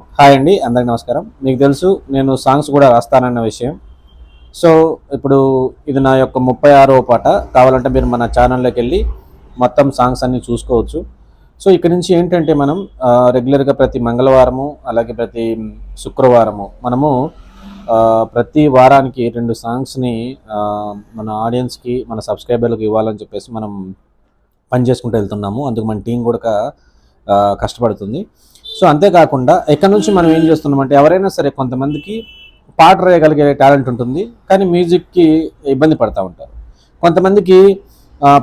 Hi అండి అందరికి నమస్కారం. మీకు తెలుసు నేను సాంగ్స్ కూడా రాస్తానన్న విషయం. సో ఇప్పుడు ఇది నా యొక్క ముప్పై ఆరో పాట. కావాలంటే మీరు మన ఛానల్లోకి వెళ్ళి మొత్తం సాంగ్స్ అన్నీ చూసుకోవచ్చు. సో ఇక్కడ నుంచి ఏంటంటే మనం రెగ్యులర్గా ప్రతి మంగళవారము అలాగే ప్రతి శుక్రవారము మనము ప్రతి వారానికి రెండు సాంగ్స్ని మన ఆడియన్స్కి మన సబ్స్క్రైబర్లకు ఇవ్వాలని చెప్పేసి మనం పని చేసుకుంటూ వెళ్తున్నాము. అందుకు మన టీం కూడా కష్టపడుతుంది. సో అంతేకాకుండా ఎక్కడి నుంచి మనం ఏం చేస్తున్నామంటే ఎవరైనా సరే కొంతమందికి పాట రాయగలిగే టాలెంట్ ఉంటుంది కానీ మ్యూజిక్కి ఇబ్బంది పడుతూ ఉంటారు. కొంతమందికి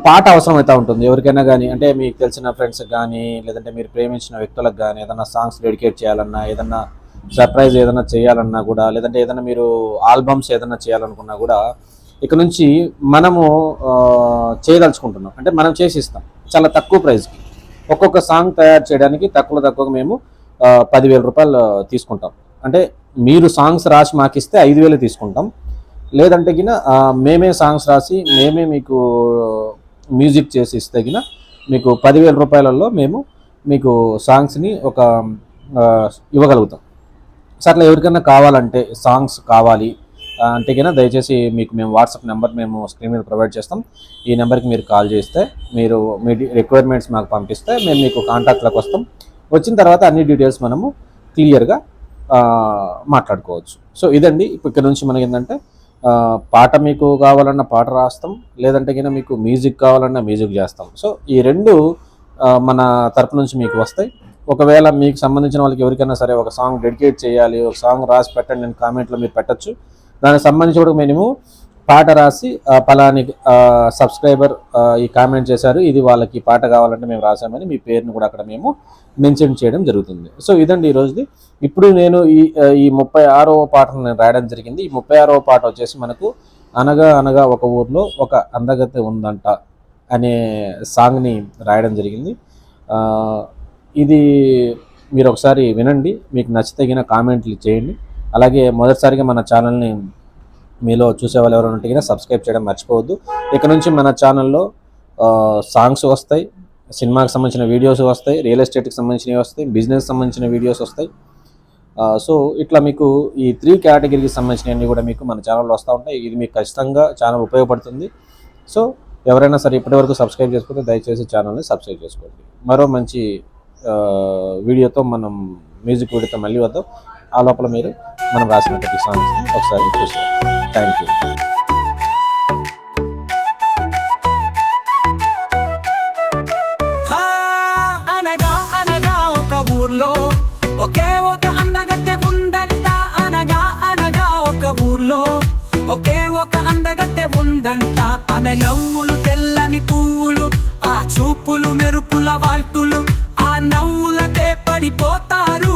పాట అవసరం అవుతూ ఉంటుంది. ఎవరికైనా కానీ అంటే మీకు తెలిసిన ఫ్రెండ్స్కి కానీ లేదంటే మీరు ప్రేమించిన వ్యక్తులకు కానీ ఏదైనా సాంగ్స్ డెడికేట్ చేయాలన్నా ఏదన్నా సర్ప్రైజ్ ఏదైనా చేయాలన్నా కూడా లేదంటే ఏదైనా మీరు ఆల్బమ్స్ ఏదైనా చేయాలనుకున్నా కూడా ఇక్కడ నుంచి మనము చేయదలుచుకుంటున్నాం. అంటే మనం చేసి ఇస్తాం. చాలా తక్కువ ప్రైస్కి. ఒక్కొక్క సాంగ్ తయారు చేయడానికి తక్కువ తక్కువ మేము పదివేల రూపాయలు తీసుకుంటాం. అంటే మీరు సాంగ్స్ రాసి మాకు ఇస్తే ఐదు వేలు తీసుకుంటాం. లేదంటే గిన మేమే సాంగ్స్ రాసి మేమే మీకు మ్యూజిక్ చేసి ఇస్తే గిన మీకు పదివేల రూపాయలలో మేము మీకు సాంగ్స్ని ఒక ఇవ్వగలుగుతాం. సో అట్లా ఎవరికైనా కావాలంటే సాంగ్స్ కావాలి అంటే కన్నా దయచేసి మీకు మేము వాట్సాప్ నెంబర్ మేము స్క్రీన్ మీద ప్రొవైడ్ చేస్తాం. ఈ నెంబర్కి మీరు కాల్ చేస్తే మీరు మీ రిక్వైర్మెంట్స్ మాకు పంపిస్తే మేము మీకు కాంటాక్ట్లోకి వస్తాం. వచ్చిన తర్వాత అన్ని డీటెయిల్స్ మనము క్లియర్గా మాట్లాడుకోవచ్చు. సో ఇదండి. ఇప్పుడు ఇక్కడ నుంచి మనకి ఏంటంటే పాట మీకు కావాలన్న పాట రాస్తాం. లేదంటే కన్నా మీకు మ్యూజిక్ కావాలన్న మ్యూజిక్ చేస్తాం. సో ఈ రెండు మన తరపు నుంచి మీకు వస్తాయి. ఒకవేళ మీకు సంబంధించిన వాళ్ళకి ఎవరికైనా సరే ఒక సాంగ్ డెడికేట్ చేయాలి ఒక సాంగ్ రాసి పెట్టండి నేను కామెంట్లో మీరు పెట్టచ్చు. దానికి సంబంధించి కూడా మేము పాట రాసి ఆ, పలాని సబ్స్క్రైబర్ ఈ కామెంట్ చేశారు ఇది వాళ్ళకి పాట కావాలంటే మేము రాసామని మీ పేరుని కూడా అక్కడ మేము మెన్షన్ చేయడం జరుగుతుంది. సో ఇదండి ఈ రోజుది. ఇప్పుడు నేను ఈ ఈ ముప్పై ఆరవ పాటను నేను రాయడం జరిగింది. ఈ ముప్పై ఆరవ పాట వచ్చేసి మనకు అనగా అనగా ఒక ఊర్లో ఒక అందగతి ఉందంట అనే సాంగ్ని రాయడం జరిగింది. ఇది మీరు ఒకసారి వినండి. మీకు నచ్చితగిన కామెంట్లు చేయండి. అలాగే మొదటిసారిగా మన ఛానల్ని మీలో చూసే వాళ్ళు ఎవరైనా ఉంటే సబ్స్క్రైబ్ చేయడం మర్చిపోవద్దు. ఇక నుంచి మన ఛానల్లో సాంగ్స్ వస్తాయి సినిమాకి సంబంధించిన వీడియోస్ వస్తాయి రియల్ ఎస్టేట్కి సంబంధించినవి వస్తాయి బిజినెస్ సంబంధించిన వీడియోస్ వస్తాయి. సో ఇట్లా మీకు ఈ త్రీ కేటగిరీకి సంబంధించినవన్నీ కూడా మీకు మన ఛానల్లో వస్తూ ఉంటాయి. ఇది మీకు ఖచ్చితంగా ఛానల్ ఉపయోగపడుతుంది. సో ఎవరైనా సరే ఇప్పటివరకు సబ్స్క్రైబ్ చేసుకుంటే దయచేసి ఛానల్ని సబ్స్క్రైబ్ చేసుకోండి. మరో మంచి వీడియోతో మనం మ్యూజిక్ వీడియోతో మళ్ళీ వద్దాం. ఆ లోపల మీరు మనం రాసినటువంటి సాంగ్స్ని ఒకసారి చూసుకోండి థ్యాంక్ యూ ఊర్లో ఒకే ఒక అందగత్తె ఉందంట. అనగా అనగా ఒక ఊర్లో ఒకే ఒక అందగత్తె ఉందంట. ఆమె నవ్వులు తెల్లని పువ్వులు ఆ చూపులు మెరుపుల వాల్తులు ఆ నవ్వులకే పడిపోతారు.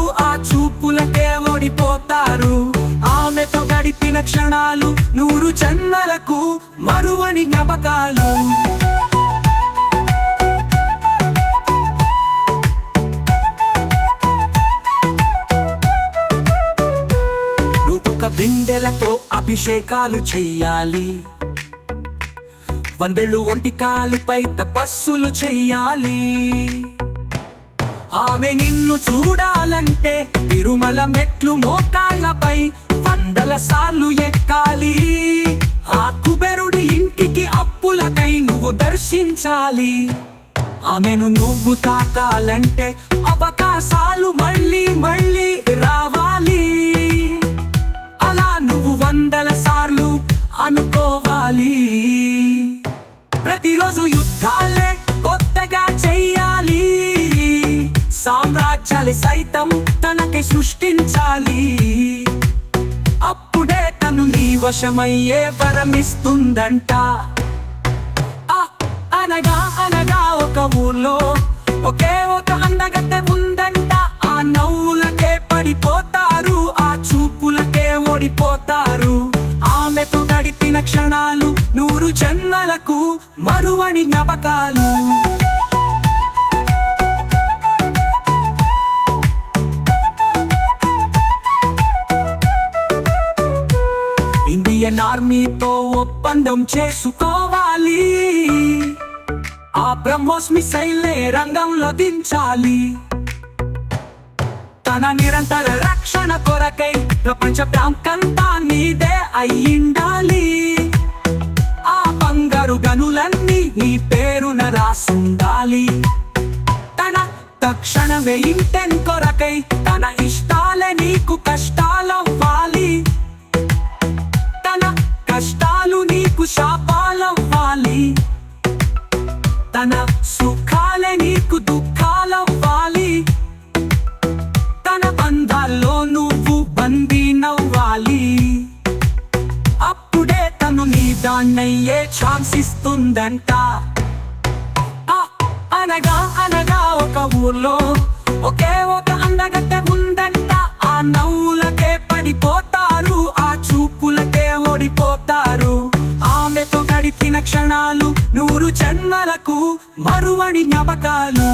గడిపిన క్షణాలు నూరు జన్మలకు మరువని జ్ఞాపకాలు. బిందెలతో అభిషేకాలు చెయ్యాలి వందెళ్ళు ఒంటి కాలుపై తపస్సులు చెయ్యాలి ఆమె నిన్ను చూడాలంటే తిరుమల మెట్లు మోకాళ్ళపై వందల సార్లు ఎక్కాలి. ఆ కుబెరుడి ఇంటికి అప్పులకై నువ్వు దర్శించాలి. ఆమెను నువ్వు తాకాలంటే అవకాశాలు మళ్ళీ మళ్ళీ రావాలి. అలా నువ్వు వందల సార్లు అనుకోవాలి. ప్రతిరోజు యుద్ధాలే కొత్తగా చెయ్యాలి. సామ్రాజ్యాలు సైతం తనకి సృష్టించాలి. వశమయ్యే వరమిస్తుందంట. అనగా అనగా ఒక ఊర్లో ఒకే ఒక అందగత్తె ఉందంట. ఆ నవ్వులకే పడిపోతారు ఆ చూపులకే ఓడిపోతారు. ఆమెతో గడిపిన క్షణాలు నూరు జన్మలకు మరువని జ్ఞాపకాలు. ఒప్పందం చేసుకోవాలి. ఆ బ్రహ్మోస్ మిసైల్నే రంగంలో దించాలి. తన నిరంతర రక్షణ కొరకై ప్రపంచ ప్రాంతంతా నీదే అయ్యిండాలి. ఆ బంగారు గనులన్నీ నీ పేరున రాసుండాలి. తన తక్షణమే ఇంటెన్ కొరకై తన ఇష్టాలే నీకు కష్టాలవ్వాలి బంధాల్లో నువ్వు బందీనవ్వాలి అప్పుడే తను నీ దాన్నయ్యే ఛాన్స్ ఇస్తుందంట. అనగా అనగా ఒక ఊర్లో ఒకే ఒక అందగట్ట ఉందంట. ఆ నవ్వులకే పడిపోతారు ఆ చూపులకే ఓడిపోతారు. ఆమెతో గడిపిన క్షణాలు నూరు జన్మలకు మరువడి జ్ఞాపకాలు.